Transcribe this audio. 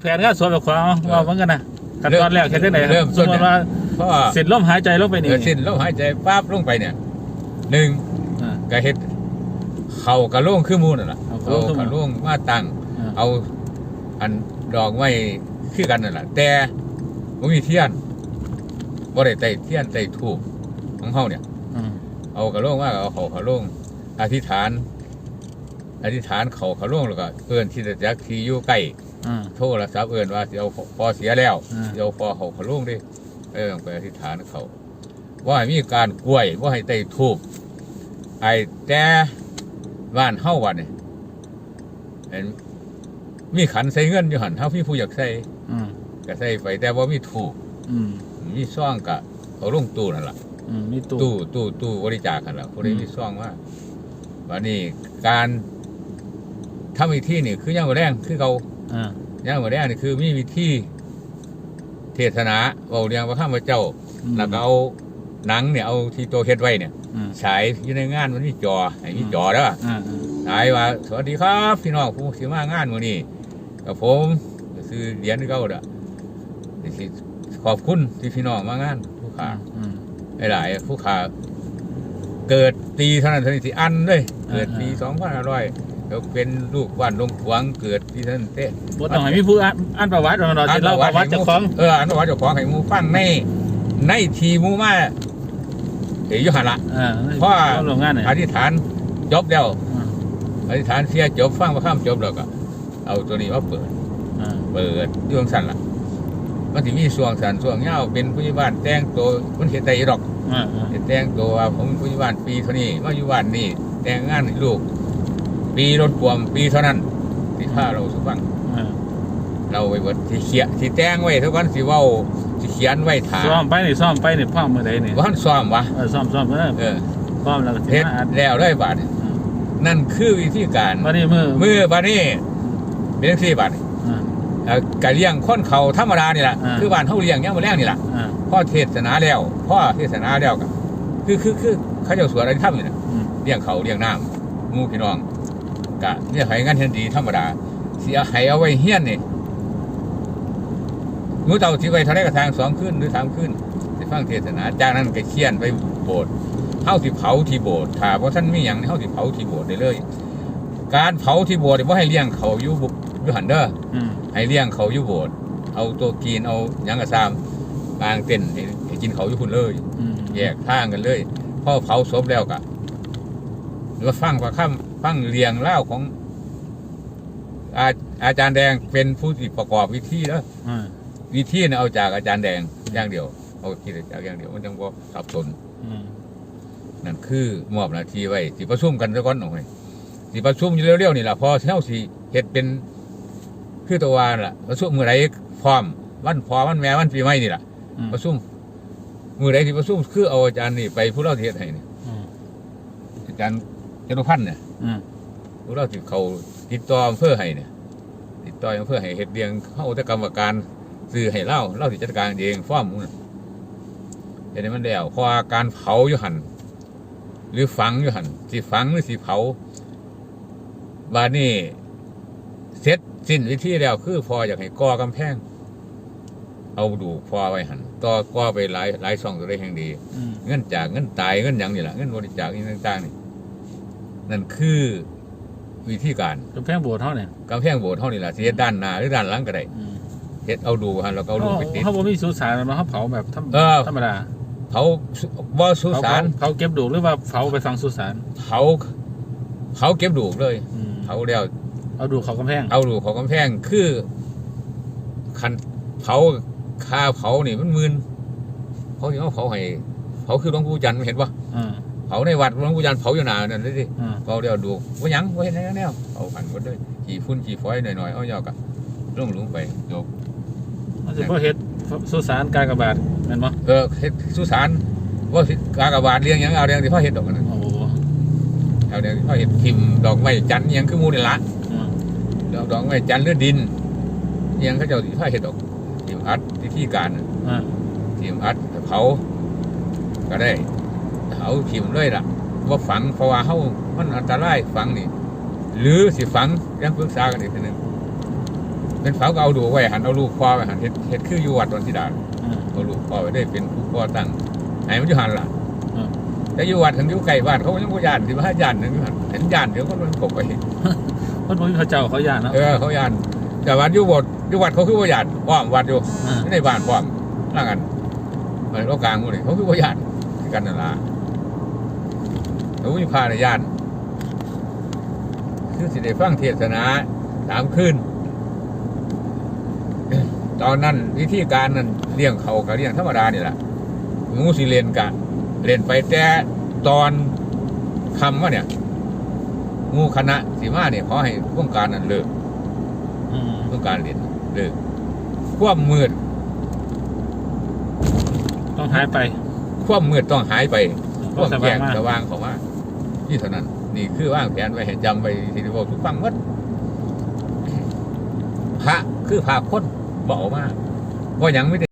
แผนการสวนแบบของว่าเหมือนกันนะขั้นตอนแรกเห็นได้ไหนเริ่มสต้มนมเนี่ยติว่าเพราะว่า เสร็จลมหายใจลงไปเอนี่อสิ้นลมหายใจปั๊บลงไปเนี่ยหนึ่งอ่า ก็เฮ็ดเข่ากระโล่งคือหมูนั่นแหละเอาเอาเข้ากระโล่งมาตั้งอ่า เอาอันดอกไม้คือกันนั่นแหละแต่บ่มีเทียนบ่ได้ใต้เทียนใต้ทูบของเฮาเนี่ย อืมเอากระโล่งว่าเอาเขากระโล่งอธิษฐาน อธิษฐานเขากระโล่งแล้วก็เอิ้นที่จักที่อยู่ใกล้ อ่า โทรศัพท์เอิ้นว่าสิเอาพอเสียแล้วอ่าสิเอาพอเขากระโล่งดิเออไปอธิษฐานเขาว่าให้มีการกล้วยว่าให้ใต้ทูบไอ้แต่บ้านเฮาวัดนี่เห็นมีขันใส่เงินอยู่หั่นเฮาพี่ผู้อยากใส่อืมก็ใส่ไปแต่ว่ามีทูบอืมมีซ่องก็เอาลงตู้นั่นล่ะ อืมมีตู้ ตู้ตู้ตู้บริจาคกันแล้วคนนี้อืม มีซ่องว่าวันนี้การทำวิธีนี่คือยังบ่แรงคือเขา อ่ายังบ่แรงนี่คือมีวิธีเทศนาเว้าเรียงพระข้าพเจ้าอืมแล้วก็เอาหนังเนี่ยเอาที่โตเฮ็ดไว้เนี่ยอืมฉายอยู่ในงานมันมีจอให้มีจอเด้ออ่าอ่าฉายว่า สวัสดีครับพี่น้องผู้สิมางานมื้อนี้กับผมก็ซื้อเหรียญเก่าเด้อนี่สิขอบคุณที่พี่น้องมางานผู้ขาอืมหลายๆผู้ขาเกิดปีเท่านั้นเท่านี้สิอันเลยอ่าเกิดปีสองพันห้าร้อย แล้วเป็นลูกบ้านลงขวางเกิดปีเท่านั้นเต้บ่ต้องให้มีผู้อ่านอ่านประวัติเราสิเล่าประวัติเจ้าของเอออันประวัติเจ้าของให้หมูฟังในในทีหมูมาเอยุหันละอ่าเพราะว่าโรงงานเนี่ยอธิษฐานจบแล้วอ่าอธิษฐานเสียจบฟังมาข้ามจบแล้วก็ เอาตัวนี้มาเปิดอ่าเปิดดวงสันละมันถึมีส่วงสันส่วงเงาเป็นผู้ใหญ่บ้านแต่งตัวมันเห็นใจหรอกอ่าอ่าแต่งตัวว่าผมผู้ใหญ่บ้านปีเท่านี้มาอยู่บ้านนี่แต่งงานให้ลูก ปีรถความปีเท่านั้นที่ข้าเราสุฟังอ่าเราไปเบิดที่เขียที่แต่งไว้ทุกวันสิเว้าสิเขียนไว้ถาซ่อมไปนี่ซ่อมไปนี่พ่อมือใดนี่ว่าท่านซ้อมวะเออซ่อมซ่อมเออเออซ่อมแล้วก็สิเฮ็ดมาอ่านแล้วได้บาทนี่อ่านั่นคือวิธีการวันนี้มือมือบาดนี้เป็นที่บาทนี่อ่าเอ่อกะเลี้ยงคนเขาธรรมดานี่แหละอ่าคือบ้านเฮาเลี้ยงยังบ่แรงนี่แหละอ่าพ่อเทศนาแล้วพ่อเทศนาแล้วก็คือคือคือเขาเจ้าสวนอะไรทำนี่นะอืมเลี้ยงเขาเลี้ยงน้ำหมู่พี่น้อง กะเนี่ยให้งานเฮ็ดดีธรรมดาสิเอาให้เอาไว้เฮียนนี่หมูเต่าสิไว้เท่าไรก็ทางสองขึ้นหรือสามขึ้นสิฟังเทศนาจากนั้นก็เขียนไปโบสถ์เฮาสิเผาที่โบสถ์ถ้าบ่ท่านมีหยังนี่เฮาสิเผาที่โบสถ์ได้เลย การเผาที่โบสถ์นี่บ่ให้เลี้ยงเขาอยู่บุอยู่หันเด้ออืมให้เลี้ยงเขาอยู่โบสถ์เอาตัวกินเอาหยังกระซามกลางเต็นท์ให้ให้กินเขาอยู่พุ่นเลยอืมแยกทางกันเลยพอเผาศพแล้วก็หรือว่าฟังประคำ ฟังเรียงเล่าวของอาอาจารย์แดงเป็นผู้ที่ประกอบวิธีแล้วอ่าวิธีน่ะเอาจากอาจารย์แดงอย่างเดียว เอาคิดจากอย่างเดียวมันจังบ่สับสนอืมนั่นคือมอบหน้าที่ไว้สิประชุมกันซะก่อนหน่อยสิประชุมอยู่เร็วๆนี่ล่ะพอเท่าสิเฮ็ดเป็นคือตัววานล่ะประชุมมื้อใดพร้อมวันพอวันแม่วันปีใหม่นี่ล่ะอืมประชุมมื้อใดที่ประชุมคือเอาอาจารย์นี่ไปผู้เล่าเทศให้นี่ อืมอาจารย์ จตุพันธ์เนี่ยอืมผู้เล่าที่เขาติดต่ออำเภอให้เนี่ย ติดต่ออำเภอให้เฮ็ดเรียงเข้าแต่กรรมการซื้อให้เล่าเล่าสิจัดการเองฟ้อมหมูน่ะเห็นไหมมันแล้วเพราะว่าการเผาอยู่หันหรือฝังอยู่หันสิฝังหรือสิเผาบาดนี้เสร็จสิ้นวิธีแล้วคือพออยากให้ก่อกำแพง เอาดูพอไว้หันต่อก่อไปหลายหลายช่องตัวได้แห่งดี อืมเงินจากเงินตายเงินหยังนี่แหละเงินบริจาคนี่ต่างๆนี่ นั่นคือวิธีการกำแพงโบสถ์เท่าเนี่ยกำแพงโบสถ์เท่านี้แหละสิเฮ็ดด้านหน้าหรือด้านหลังก็ได้อืมเฮ็ดเอาดูฮะแล้วก็เอาลูกไปติดเขาบอกมีสุสานมาเขาเผาแบบธรรมเออธรรมดาเผาบ่สุสานเผาเก็บดูกหรือว่าเผาไปฝังสุสานเผาเผาเก็บดูกเลยอืมเผาแล้วเอาดูกเขากำแพง เอาดูกของกำแพงคือคันเผาคาเผานี่มันมึนเขาสิเอาเผาให้เผาคือหลวงปู่จันทร์เห็นปะอ่า เผาในวัดหลวงปู่จันทร์เผาอยู่หนานั่นเลยสิอ่าเผาเดียวดูว่าหยังว่าเห็นแนวๆเอาหันหมดเลยขี่ฝุ่นขี่ฝอยหน่อยๆเอายอกะลงหลุมไปจบมันจะพอเฮ็ดสุสานกากบาทแม่นบ่เออเฮ็ดสุสานว่าสิกากบาทเลี้ยงหยังเอาเลี้ยงที่พ่อเฮ็ดดอกนั้นโอ้โหเอาเลี้ยงที่พ่อเฮ็ดทิมดอกไม้จันทร์อิหยังคือหมูนี่ละ อืมแล้วดอกไม้จันทร์หรือดินอิหยังเขาเจ้าที่พ่อเฮ็ดดอกทิมอัดวิธีการน่ะอ่าทิมอัดเผาก็ได้ เผาทิมเลยล่ะว่าฝังเพราะว่าเฮามันอันตรายฝังนี่ หรือสิฝังยังปรึกษากันอีกทีหนึงเป็นฝาก็เอาดูไว้หันเอาลูกคอไว้หันเฮ็ดเฮ็ดคืออยู่วัดวันธิดาอืมเอาลูกคอไว้ได้เป็นผู้ก่อตั้งไหนมันอยู่หันล่ะอืมแต่อยู่วัดถึงอยู่ไกลบ้านเขายังบ่ย่านสิว่าย่านนึงอยู่หันเห็นย่านเดี๋ยวก็มันกบไปคนบ่มีพระเจ้าเขาย่านเนาะเออเขาย่านแต่วัดอยู่บดอยู่วัดเขาคือบ่ย่านป้อมวัดอยู่อ่าในบ้านป้อมล่างกันมันโลกกลางหมดเลยเขาคือบ่ย่านคือกันนั่นล่ะ เขามีพาในย่านคือสิได้ฟังเทศนาสามคืนตอนนั้นวิธีการนั้นเลี้ยงเขากับเลี้ยงธรรมดานี่แหละหมูสิเรียนกันเรียนไปแต่ตอนคำว่าเนี่ยหมูคณะสีมาเนี่ยขอให้วงการนั้นเลิกอืมวงการเรียนเลิกความมืด ต้องหายไป ความมืดต้องหายไปคต้องวามสแจ้บายงมากสว่างของว่า ที่เท่านั้น นี่คือว่างแผนไว้เห้จำไว้ที่บอกทุกฟังวัดพระคือพาคนบอกมากว่ายังไม่ได้